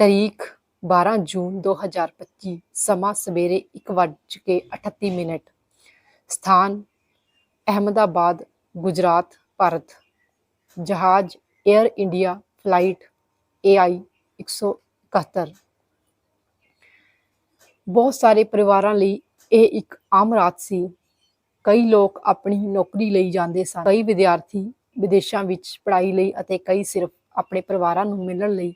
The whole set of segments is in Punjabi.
ਤਾਰੀਖ 12 ਜੂਨ 2025 ਸਮਾਂ ਸਵੇਰੇ 1:38 ਮਿੰਟ। ਸਥਾਨ, ਅਹਿਮਦਾਬਾਦ, ਗੁਜਰਾਤ, ਭਾਰਤ। ਜਹਾਜ਼ 에ਅਰ ਇੰਡੀਆ ਫਲਾਈਟ AI 171 ਬਹੁਤ ਸਾਰੇ ਪਰਿਵਾਰਾਂ ਲਈ ਇਹ ਇੱਕ ਆਮ ਰਾਤ ਸੀ। ਕਈ ਲੋਕ ਆਪਣੀ ਨੌਕਰੀ ਲਈ ਜਾਂਦੇ ਸਨ। ਕਈ ਵਿਦਿਆਰਥੀ ਵਿਦੇਸ਼ਾਂ ਵਿੱਚ ਪੜ੍ਹਾਈ ਲਈ ਅਤੇ ਕਈ ਸਿਰਫ ਆਪਣੇ ਪਰਿਵਾਰਾਂ ਨੂੰ ਮਿਲਣ ਲਈ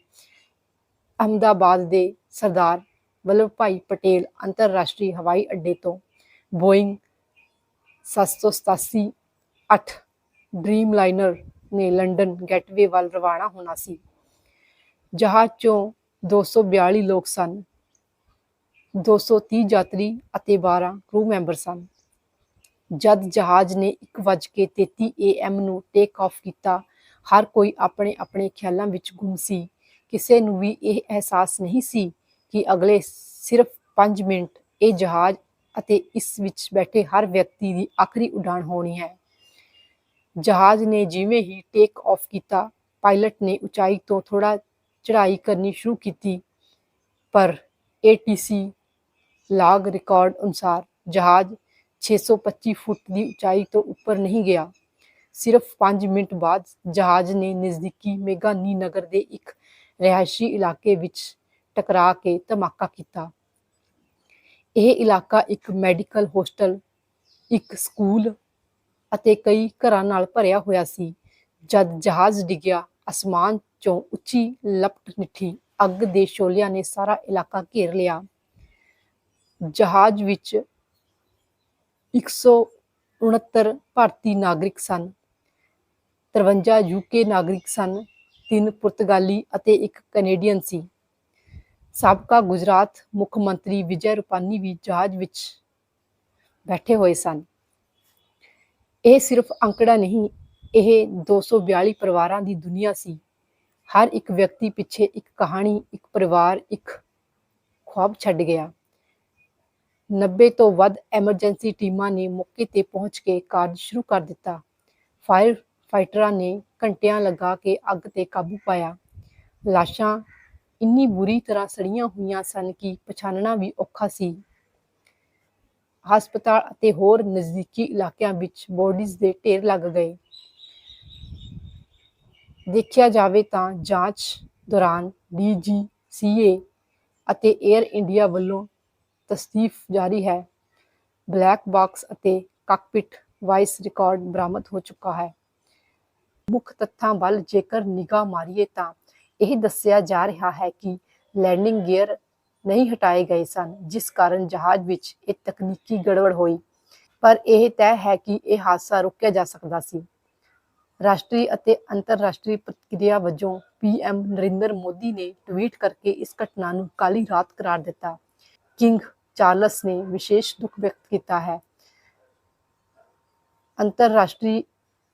ਅਹਿਮਦਾਬਾਦ ਦੇ ਸਰਦਾਰ ਵੱਲਭ ਭਾਈ ਪਟੇਲ ਅੰਤਰਰਾਸ਼ਟਰੀ ਹਵਾਈ ਅੱਡੇ ਤੋਂ ਬੋਇੰਗ 787 8 ਡ੍ਰੀਮ ਲਾਈਨਰ ਨੇ ਲੰਡਨ ਗੇਟਵੇ ਵੱਲ ਰਵਾਨਾ ਹੋਣਾ ਸੀ। ਜਹਾਜ਼ 'ਚੋਂ 242 ਲੋਕ ਸਨ 230 ਯਾਤਰੀ ਅਤੇ 12 ਕਰੂ ਮੈਂਬਰ ਸਨ। ਜਦ ਜਹਾਜ਼ ਨੇ 1:33 ਏਐਮ ਨੂੰ ਟੇਕ ਆਫ ਕੀਤਾ, ਹਰ ਕੋਈ ਆਪਣੇ ਆਪਣੇ ਖਿਆਲਾਂ ਵਿੱਚ ਗੁੰਮ ਸੀ। ਕਿਸੇ ਨੂੰ ਵੀ ਇਹ ਅਹਿਸਾਸ ਨਹੀਂ ਸੀ ਕਿ ਅਗਲੇ ਸਿਰਫ 5 ਮਿੰਟ ਇਹ ਜਹਾਜ਼ ਅਤੇ ਇਸ ਵਿੱਚ ਬੈਠੇ ਹਰ ਵਿਅਕਤੀ ਦੀ ਆਖਰੀ ਉਡਾਣ ਹੋਣੀ ਹੈ। ਜਹਾਜ਼ ਨੇ ਜਿਵੇਂ ਹੀ ਟੇਕ ਆਫ ਕੀਤਾ ਪਾਇਲਟ ਨੇ ਉਚਾਈ ਤੋਂ ਥੋੜਾ ਚੜ੍ਹਾਈ ਕਰਨੀ ਸ਼ੁਰੂ ਕੀਤੀ, ਪਰ ATC ਲਾਗ ਰਿਕਾਰਡ ਅਨੁਸਾਰ ਜਹਾਜ਼ 625 ਫੁੱਟ ਦੀ ਉਚਾਈ ਤੋਂ ਉੱਪਰ ਨਹੀਂ ਗਿਆ। ਸਿਰਫ 5 ਮਿੰਟ ਬਾਅਦ ਜਹਾਜ਼ ਨੇ ਨਜ਼ਦੀਕੀ ਮੇਘਾਨੀ ਨਗਰ ਦੇ ਇੱਕ ਰਿਹਾਇਸ਼ੀ ਇਲਾਕੇ ਵਿੱਚ ਟਕਰਾ ਕੇ ਧਮਾਕਾ ਕੀਤਾ। ਇਹ ਇਲਾਕਾ ਇੱਕ ਮੈਡੀਕਲ ਹੋਸਟਲ, ਇੱਕ ਸਕੂਲ ਅਤੇ ਕਈ ਘਰਾਂ ਨਾਲ ਭਰਿਆ ਹੋਇਆ ਸੀ, ਜਦ ਜਹਾਜ਼ ਡਿੱਗਿਆ, ਅਸਮਾਨ ਚੋਂ ਉੱਚੀ ਲਪਟ ਨਿੱਠੀ ਅੱਗ ਦੇ ਸ਼ੋਲਿਆਂ ਨੇ ਸਾਰਾ ਇਲਾਕਾ ਘੇਰ ਲਿਆ। ਜਹਾਜ਼ ਵਿੱਚ 169 ਭਾਰਤੀ ਨਾਗਰਿਕ ਸਨ 53 ਯੂਕੇ ਨਾਗਰਿਕ ਸਨ ਤਿੰਨ ਪੁਰਤਗਾਲੀ ਅਤੇ ਇੱਕ ਕੈਨੇਡੀਅਨ ਸੀ। ਸਾਬਕਾ ਗੁਜਰਾਤ ਮੁੱਖ ਮੰਤਰੀ ਵਿਜੈ ਰੂਪਾਨੀ ਵੀ ਜਹਾਜ਼ ਵਿੱਚ ਬੈਠੇ ਹੋਏ ਸਨ। ਇਹ ਸਿਰਫ ਅੰਕੜਾ ਨਹੀਂ, ਇਹ 242 ਪਰਿਵਾਰਾਂ ਦੀ ਦੁਨੀਆ ਸੀ। ਹਰ ਇੱਕ ਵਿਅਕਤੀ ਪਿੱਛੇ ਇੱਕ ਕਹਾਣੀ, ਇੱਕ ਪਰਿਵਾਰ, ਇੱਕ ਖੁਆਬ ਛੱਡ ਗਿਆ। 90 ਤੋਂ ਵੱਧ ਐਮਰਜੈਂਸੀ ਟੀਮਾਂ ਨੇ ਮੌਕੇ ਤੇ ਪਹੁੰਚ ਕੇ ਕਾਰਜ ਸ਼ੁਰੂ ਕਰ ਦਿੱਤਾ। ਫਾਇਰ ਫਾਈਟਰਾਂ ਨੇ ਘੰਟਿਆਂ ਲਗਾ ਕੇ ਅੱਗ ਤੇ ਕਾਬੂ ਪਾਇਆ। ਲਾਸ਼ਾਂ ਇੰਨੀ ਬੁਰੀ ਤਰ੍ਹਾਂ ਸੜੀਆਂ ਹੋਈਆਂ ਸਨ ਕਿ ਪਛਾਣਨਾ ਵੀ ਔਖਾ ਸੀ। ਹਸਪਤਾਲ ਅਤੇ ਹੋਰ ਨਜ਼ਦੀਕੀ ਇਲਾਕਿਆਂ ਵਿੱਚ ਬੋਡੀਜ਼ ਦੇ ਢੇਰ ਲੱਗ ਗਏ। ਦੇਖਿਆ ਜਾਵੇ ਤਾਂ ਜਾਂਚ ਦੌਰਾਨ ਡੀਜੀਸੀਏ ਅਤੇ 에ਅਰ ਇੰਡੀਆ ਵੱਲੋਂ ਤਸਦੀਫ ਜਾਰੀ ਹੈ। ਬਲੈਕ ਬਾਕਸ ਅਤੇ ਕਾਕਪਿਟ ਵਾਇਸ ਰਿਕਾਰਡ ਬਰਾਮਦ ਹੋ ਚੁੱਕਾ ਹੈ। ਮੁੱਖ ਤੱਥਾਂ ਵੱਲ ਜੇਕਰ ਨਿਗਾਹ ਮਾਰੀਏ ਤਾਂ ਇਹ ਦੱਸਿਆ ਜਾ ਰਿਹਾ ਹੈ ਕਿ ਲੈਂਡਿੰਗ ਗੀਅਰ ਨਹੀਂ ਹਟਾਏ ਗਏ ਸਨ, ਜਿਸ ਕਾਰਨ ਜਹਾਜ਼ ਵਿੱਚ ਇਹ ਤਕਨੀਕੀ ਗੜਬੜ ਹੋਈ। ਪਰ ਇਹ ਤੈਅ ਹੈ ਕਿ ਇਹ ਹਾਦਸਾ ਰੋਕਿਆ ਜਾ ਸਕਦਾ ਸੀ। ਰਾਸ਼ਟਰੀ ਅਤੇ ਅੰਤਰਰਾਸ਼ਟਰੀ ਪ੍ਰਤੀਕਿਰਿਆ ਵਜੋਂ ਪੀਐਮ ਨਰਿੰਦਰ ਮੋਦੀ ਨੇ ਟਵੀਟ ਕਰਕੇ ਇਸ ਘਟਨਾ ਨੂੰ ਕਾਲੀ ਰਾਤ ਕਰਾਰ ਦਿੱਤਾ। ਕਿੰਗ ਚਾਰਲਸ ਨੇ ਵਿਸ਼ੇਸ਼ ਦੁੱਖ ਵਿਅਕਤ ਕੀਤਾ ਹੈ। ਅੰਤਰਰਾਸ਼ਟਰੀ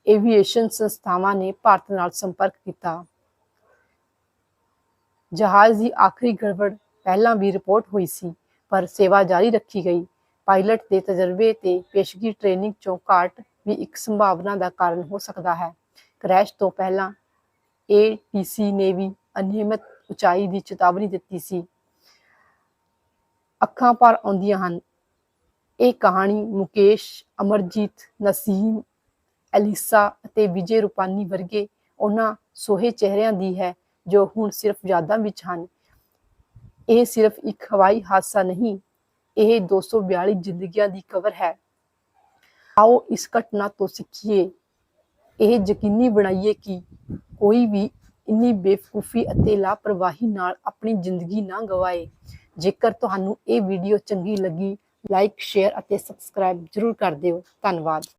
ਏਵੀਏਸ਼ਨ ਸੰਸਥਾਵਾਂ ਨੇ ਭਾਰਤ ਨਾਲ ਸੰਪਰਕ ਕੀਤਾ। ਜਹਾਜ਼ ਦੀ ਆਖਰੀ ਗੜਬੜ ਪਹਿਲਾਂ ਵੀ ਰਿਪੋਰਟ ਹੋਈ ਸੀ, ਪਰ ਸੇਵਾ ਜਾਰੀ ਰੱਖੀ ਗਈ। ਪਾਇਲਟ ਦੇ ਤਜਰਬੇ ਤੇ ਪੇਸ਼ਗੀ ਟ੍ਰੇਨਿੰਗ ਚੋਂ ਘਾਟ ਵੀ ਇੱਕ ਸੰਭਾਵਨਾ ਦਾ ਕਾਰਨ ਹੋ ਸਕਦਾ ਹੈ। ਕ੍ਰੈਸ਼ ਤੋਂ ਪਹਿਲਾਂ ਏਟੀਸੀ ਨੇ ਵੀ ਅਨਿਯਮਿਤ ਉਚਾਈ ਦੀ ਚੇਤਾਵਨੀ ਦਿੱਤੀ ਸੀ। ਅੱਖਾਂ ਪਰ ਆਉਂਦੀਆਂ ਹਨ। ਇਹ ਕਹਾਣੀ ਮੁਕੇਸ਼ ਅਮਰਜੀਤ ਨਸੀਮ ਐਲਿਸਾ ਅਤੇ ਵਿਜੇ ਰੂਪਾਨੀ ਵਰਗੇ ਉਹਨਾਂ ਸੋਹੇ ਚਿਹਰਿਆਂ ਦੀ ਹੈ, ਜੋ ਹੁਣ ਸਿਰਫ ਯਾਦਾਂ ਵਿੱਚ ਹਨ। ਇਹ ਸਿਰਫ ਇੱਕ ਹਵਾਈ ਹਾਦਸਾ ਨਹੀਂ, ਇਹ 242 ਜ਼ਿੰਦਗੀਆਂ ਦੀ ਕਵਰ ਹੈ। ਆਓ ਇਸ ਘਟਨਾ ਤੋਂ ਸਿੱਖੀਏ। ਇਹ ਯਕੀਨੀ ਬਣਾਈਏ ਕਿ ਕੋਈ ਵੀ ਇੰਨੀ ਬੇਵਕੂਫੀ ਅਤੇ ਲਾਪਰਵਾਹੀ ਨਾਲ ਆਪਣੀ ਜ਼ਿੰਦਗੀ ਨਾ ਗਵਾਏ। ਜੇਕਰ ਤੁਹਾਨੂੰ ਇਹ ਵੀਡੀਓ ਚੰਗੀ ਲੱਗੀ, ਲਾਈਕ, ਸ਼ੇਅਰ ਅਤੇ ਸਬਸਕ੍ਰਾਈਬ ਜ਼ਰੂਰ ਕਰ ਦਿਓ। ਧੰਨਵਾਦ।